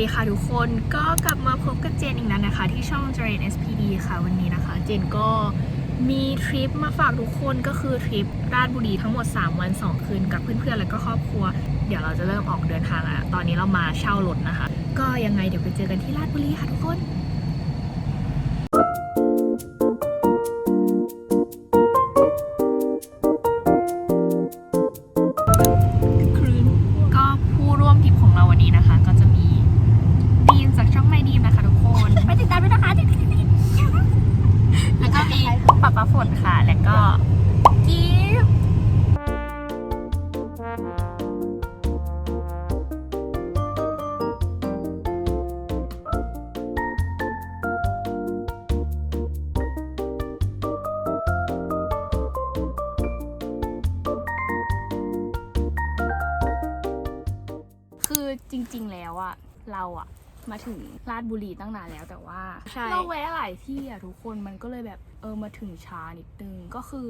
ดีค่ะทุกคนก็กลับมาพบกับเจนอีกแล้วนะคะ ที่ช่อง j r a n SPD ค่ะวันนี้นะคะ เจนก็มีทริปมาฝากทุกคนก็คือทริปราชบุรีทั้งหมด 3 วัน 2 คืนกับเพื่อนๆ แล้วก็ครอบครัว เดี๋ยวเราจะเริ่มออกเดินทางแล้วตอนนี้เรามาเช่ารถนะคะ ก็ยังไงเดี๋ยวไปเจอกันที่ราชบุรีค่ะทุกคน ปับปะฝนค่ะ แล้วก็กิฟคือจริงๆแล้วอะเราอะมาถึงราชบุรีตั้งนานแล้วแต่ว่า ใช่ เราแวะหลายที่อะทุกคนมันก็เลยแบบ เออมาถึงช้านิดนึงก็คือ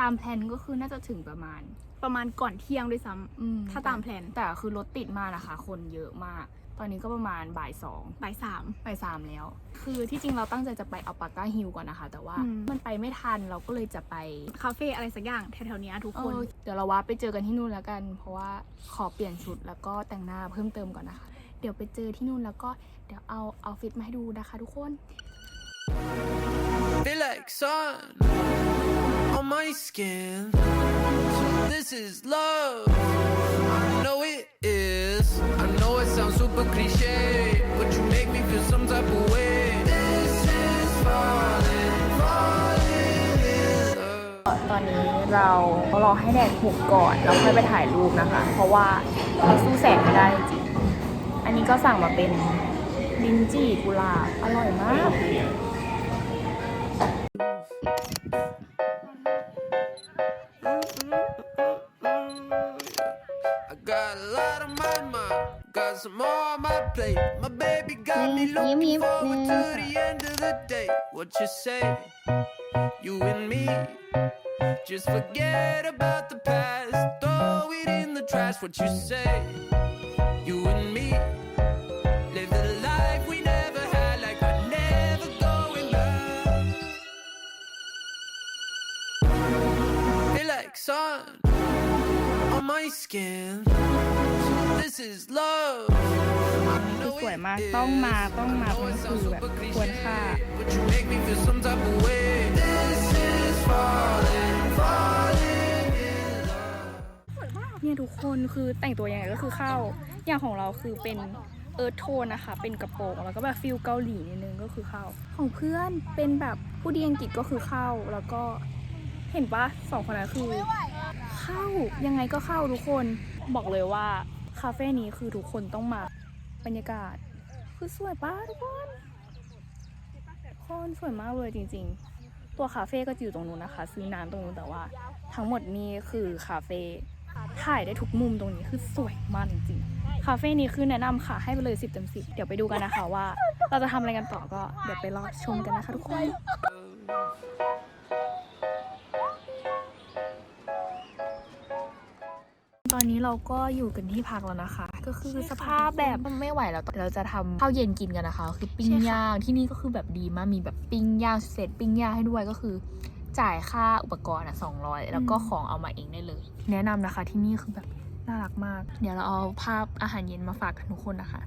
ตามแพลนก็คือน่าจะถึงประมาณ ประมาณก่อนเที่ยงด้วยซ้อืมถ้าตามแพลนแต่คือรถติดมากนะคะ คนเยอะมาก ตอนนี้ก็ประมาณบ่ายสองำบ่ายสามบ่ายสามแล้ว คือที่จริงเราตั้งใจจะไปอัลปาก้าฮิลก่อนนะคะ แต่ว่าอืมมันไปไม่ทันเราก็เลยจะไปคาเฟ่อะไรสักอย่างแถวๆเนี้ยทุกเอคนอเดี๋ยวเราว่าไปเจอกันที่นู่นแล้วกัน เพราะว่าขอเปลี่ยนชุดแล้วก็แต่งหน้าเพิ่มเติมก่อนนะคะ เดี๋ยวไปเจอที่นู่นแล้วก็เดี๋ยวเอาเอาฟิตมาให้ดูนะคะ ทุกคน Feel like sun on my skin. So this is love. I know it is. I know it sounds super cliche, but you make me feel some type of way. This is falling, falling in love. ตอนนี้เรารอให้แดดหุบก่อนแล้วค่อยไปถ่ายรูปนะคะ เพราะว่าเราสู้แสงไม่ได้จริง อันนี้ก็สั่งมาเป็นลินจี้กุหลาบอร่อยมาก some more on my plate. My baby got me looking forward to the end of the day. What you say? You and me. Just forget about the past, throw it in the trash. What you say? You and me. Feel like sun on my skin. So this is love. I คือ know สวย it มาก is. ต้องมาต้องมา I ตรง know นี้ it คือ sounds แบบ super ควรค่า cliche, but you make me feel some type of way. This is falling, falling in love. เนี่ยทุกคนคือแต่งตัวยังไงก็คือเข้า อย่างของเราคือเป็นเอิร์ธโทนนะคะ เป็นกระโปรงแล้วก็แบบฟิลเกาหลีนิดนึงก็คือเข้า ของเพื่อนเป็นแบบผู้ดีอังกฤษก็คือเข้า แล้วก็ เห็นปะสองคนนั้นคือ เข้ายังไงก็เข้าทุกคนบอกเลยว่าคาเฟ่นี้คือทุกคนต้องมาบรรยากาศ คือสวยป้าทุกคนคนสวยมากเลยจริง ๆ ตัวคาเฟ่ก็จะอยู่ตรงนู้นนะคะ ซื้อน้ำตรงนู้นแต่ว่า ทั้งหมดนี้คือคาเฟ่ถ่ายได้ทุกมุมตรงนี้คือสวยมากจริงๆคาเฟ่นี้คือแนะนำค่ะให้ไปเลย10เต็ม10เดี๋ยวไปดูกันนะคะว่า เราจะทำอะไรกันต่อก็เดี๋ยวไปรอชมกันนะคะทุกคน นนี้เราก็อยู่กันที่พักแล้วนะคะ ก็คือสภาพแบบไม่ไหวแล้วเราจะทำข้าวเย็นกินกันนะคะ คือปิ้งใช่ค่ะย่างที่นี่ก็คือแบบดีมากมีแบบปิ้งย่างเสร็จปิ้งย่างให้ด้วยก็คือจ่ายค่าอุปกรณ์อะ200แล้วก็ของเอามาเองได้เลย แนะนำนะคะที่นี่คือแบบน่ารักมาก เดี๋ยวเราเอาภาพอาหารเย็นมาฝากกันทุกคนนะคะ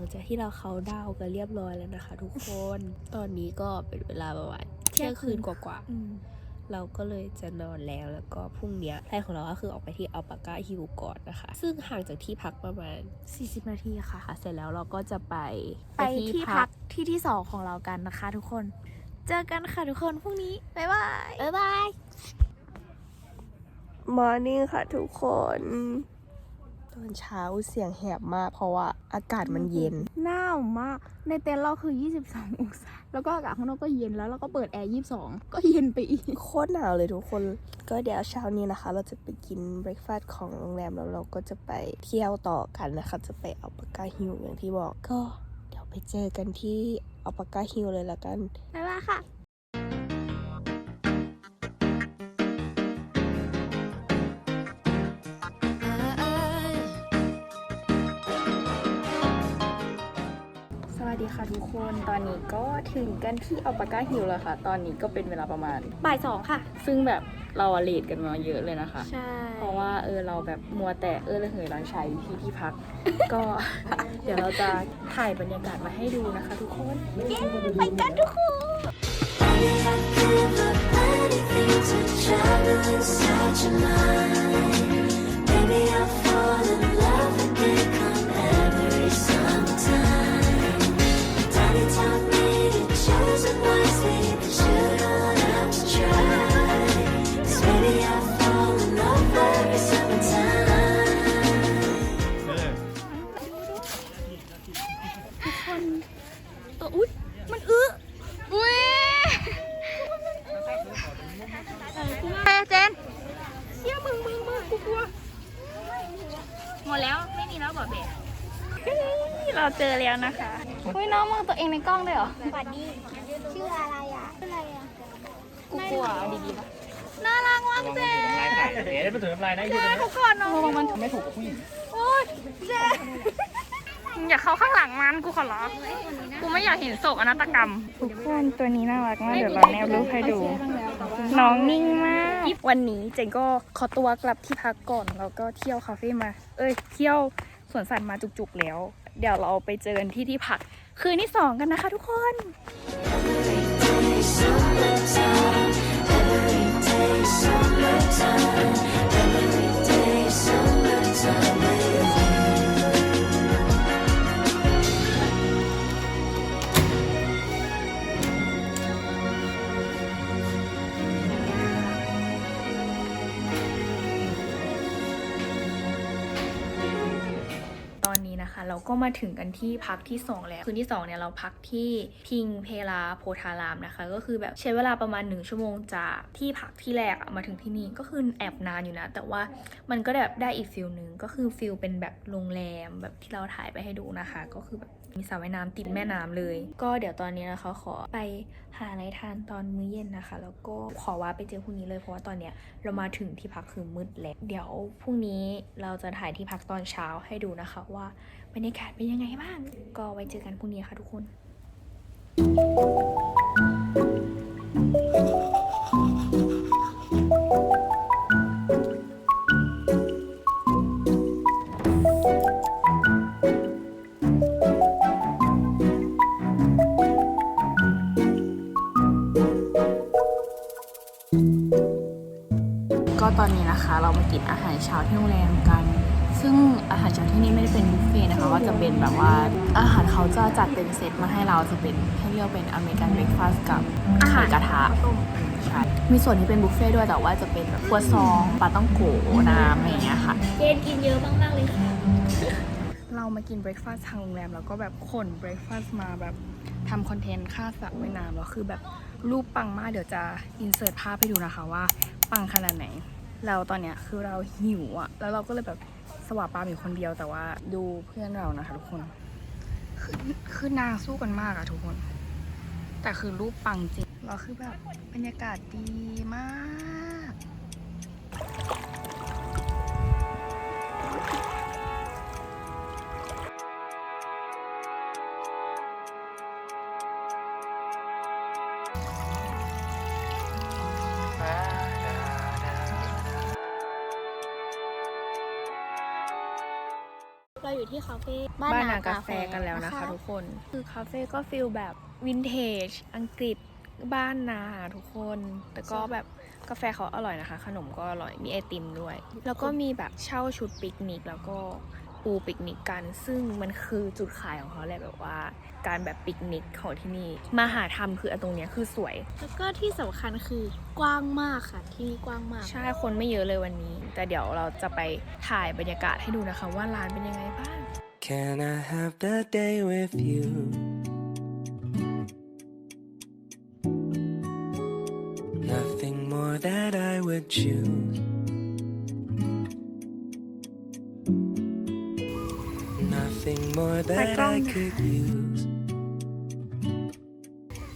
งจากที่เราเขาน์ดาวน์กันเรียบร้อยแล้วนะคะ ทุกคน ตอนนี้ก็เป็นเวลาประมาณเที่ยงคืนกว่าๆเราก็เลยจะนอนแล้วแล้วก็พรุ่งเนี้ยแพลนของเราก็คือออกไปที่อัลปาก้าฮิลก่อนนะคะ ซึ่งห่างจากที่พักประมาณ 40 นาทีค่ะค่ะ เสร็จแล้วเราก็จะไปไปที่พักที่ที่สองของเรากันนะคะ ทุกคน เจอกันค่ะทุกคนพรุ่งนี้บ๊ายบายบ๊ายบายมอร์นิ่งค่ะทุกคนต อนเช้าเสียงแหบมาก เพราะว่าอากาศมันเย็น หนาวมาก ในเต็นท์เราคือ 22 องศา แล้วก็อากาศข้างนอกก็เย็นแล้วเราก็เปิดแอร์ 22 ก็เย็นไปอีก โคตรหนาวเลยทุกคน ก็เดี๋ยวเช้านี้นะคะ เราจะไปกินเบรคฟาสต์ของโรงแรมแล้วเราก็จะไปเที่ยวต่อกันนะคะ จะไปอัลปาก้าฮิลอย่างที่บอก ก็เดี๋ยวไปเจอกันที่อัลปาก้าฮิลเลยละกัน บ๊ายบายค่ะ ดีค่ะทุกคน ตอนนี้ก็ถึงกันที่อัลปาก้าฮิลแล้วค่ะ ตอนนี้ก็เป็นเวลาประมาณ บ่ายสองค่ะ ซึ่งแบบเราอะเลทกันมาเยอะเลยนะคะ ใช่ เพราะว่าเออเราแบบมัวแต่เออระเหยร้านชัยที่ที่พัก ก็ เดี๋ยวเราจะถ่ายบรรยากาศมาให้ดูนะคะทุกคนไปกันทุกคนตัว นะคะอุ้ยน้องมองตัวเองในกล้องด้วยเหรอ สวัสดี ชื่ออะไรอะชื่ออะไรอะกูกลัวเอาดีๆปะน่ารักมากเจนเดี๋ยวมันถือน้ำลายนะเจนเขาก่อนน้องมันไม่ถูกกับผู้หญิงโอ๊ยเจนอย่าเข้าข้างหลังมันกูขอร้องกูไม่อยากเห็นโศกอนาตกรรมทุกคนตัวนี้น่ารักมากเดี๋ยวเราแนบรูปให้ดู น้องนิ่งมาก วันนี้เจนก็ขอตัวกลับที่พักก่อนแล้วก็เที่ยวคาเฟ่มา เอ้ย เที่ยวสวนสัตว์มาจุกๆแล้ว เดี๋ยวเราไปเจอกันที่ที่พักคืนที่สองกันนะคะทุกคนต ก็มาถึงกันที่พักที่ 2 แล้วคืนที่2เนี่ยเราพักที่พิงเพลาโพธารามนะคะ ก็คือแบบใช้เวลาประมาณ 1 ชั่วโมงจากที่พักที่แรกมาถึงที่นี่ก็คือแอบนานอยู่นะ แต่ว่ามันก็แบบได้อีกฟิลหนึ่งก็คือฟิลเป็นแบบโรงแรมแบบที่เราถ่ายไปให้ดูนะคะ ก็คือแบบมีสระว่ายน้ำติดแม่น้ำเลย ก็เดี๋ยวตอนนี้นะคะขอไปหาอะไรทานตอนมื้อเย็นนะคะ แล้วก็ขอว่าไปเจอพรุ่งนี้เลยเพราะว่าตอนเนี้ยเรามาถึงที่พักคือมืดแล้วเดี๋ยวพรุ่งนี้เราจะถ่ายที่พักตอนเช้าให้ดูนะคะว่าบรรยากาศเป็นยังไงบ้าง ก็ไว้เจอกันพรุ่งนี้ค่ะทุกคนก็ ตอนนี้นะคะ เรามากินอาหารเช้าที่โรงแรมกัน ซึ่งอาหารเช้าที่นี่ไม่ได้เป็นบุฟเฟ่ต์นะคะว่าจะเป็นแบบว่าอาหารเขาจะจัดเป็นเซตมาให้เราจะเป็นให้เลือกเป็นอเมริกันเบรคฟาสต์กับไข่กระทะใช่มีส่วนที่เป็นบุฟเฟ่ต์ด้วยแต่ว่าจะเป็นแบบครัวซองปลาต้องโกน้ำอะไรอย่างเงี้ยค่ะ เจนกินเยอะมากๆเลยค่ะ เรามากินเบรคฟาสต์ทางโรงแรมแล้วก็แบบขนเบรคฟาสต์มาแบบทำคอนเทนต์ค่าสระว่ายน้ำแล้วคือแบบรูปปังมากเดี๋ยวจะอินเสิร์ตภาพให้ดูนะคะว่าปังขนาดไหน เราตอนเนี้ยคือเราหิวอะแล้วเราก็เลยแบบสวาปามอยู่คนเดียวแต่ว่าดูเพื่อนเรานะคะทุกคนคือคือนางสู้กันมากอะทุกคน แต่คือรูปปังจริงเราคือแบบบรรยากาศดีมาก เราอยู่ที่คาเฟ่บ้านนากาแฟกันแล้วนะคะ ทุกคน คือคาเฟ่ก็ฟิลแบบวินเทจอังกฤษบ้านนาทุกคน แต่ก็แบบกาแฟเขาอร่อยนะคะ ขนมก็อร่อยมีไอติมด้วย แล้วก็มีแบบเช่าชุดปิกนิกแล้วก็ ปูปิกนิกกัน ซึ่งมันคือจุดขายของเขาแหละแบบว่า การแบบปิกนิกของที่นี่มาหาทำคืออันตรงเนี้ยคือสวย แล้วก็ที่สำคัญคือกว้างมากค่ะ ที่นี่กว้างมาก ใช่คนไม่เยอะเลยวันนี้ แต่เดี๋ยวเราจะไปถ่ายบรรยากาศให้ดูนะคะว่าร้านเป็นยังไงบ้าง Can I have the day with you? Nothing more that I would choose. Nothing more that I could use.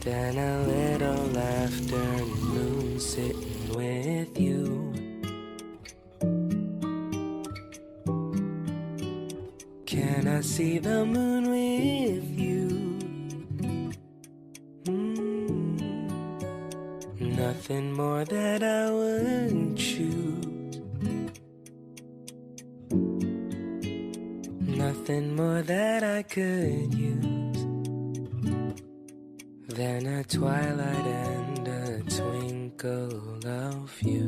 Then a little afternoon sitting with you. Can I see the moon with you? Mm. Nothing more that I wouldn't choose. Nothing more that I could use than a twilight and a twinkle of you.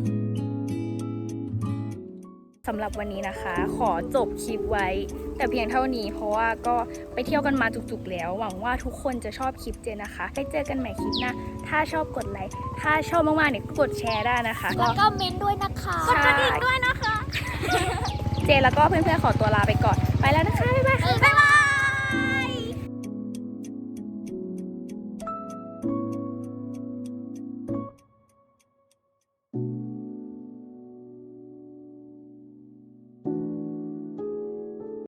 สำหรับวันนี้นะคะ ขอจบคลิปไว้ แต่เพียงเท่านี้เพราะว่าก็ไปเที่ยวกันมาจุกๆแล้ว หวังว่าทุกคนจะชอบคลิปเจนนะคะ ไปเจอกันใหม่คลิปหน้า ถ้าชอบกดไลค์ ถ้าชอบมากๆเนี่ยก็กดแชร์ได้นะคะ แล้วก็เมนด้วยนะคะ กดกระดิ่งด้วยนะคะ เจนแล้วก็เพื่อนๆขอตัวลาไปก่อน ไปแล้วนะคะ บ๊ายบาย บ๊ายบาย